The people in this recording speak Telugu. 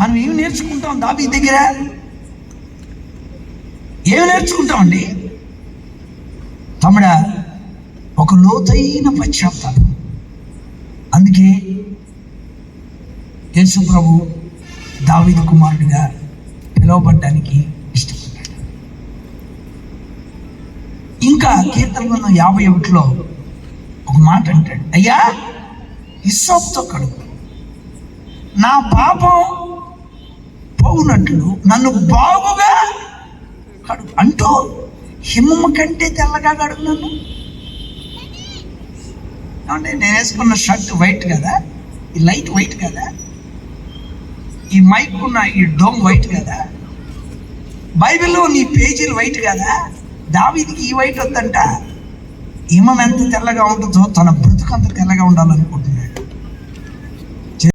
మనం ఏమి నేర్చుకుంటాం దాబీ దగ్గర? ఏమి నేర్చుకుంటామండి? తమిడ ఒక లోతైన పశ్చాత్తాపం. అందుకే యేసు ప్రభు దావిద కుమారుడిగా పిలువబడ్డానికి ఇష్టపడ్డాడు. ఇంకా కీర్తనలో యాభై ఒకటిలో ఒక మాట అంటాడు. అయ్యా ఇస్సాపుతో కడుగు. నా పాపం బాగున్నట్లు నన్ను బాగుగా కడుపు అంటూ హిమము కంటే తెల్లగా కడుగు నన్ను. అంటే నేను వేసుకున్న షర్ట్ వైట్ కదా ఈ లైట్ వైట్ కదా ఈ మైక్ ఉన్న ఈ డోమ్ వైట్ కదా బైబిల్లో నీ పేజీలు వైట్ కదా దావిదికి ఈ వైట్ వద్దంట. హిమం ఎంత తెల్లగా ఉంటుందో తన బ్రతుకు అంత తెల్లగా ఉండాలనుకుంటున్నాడు.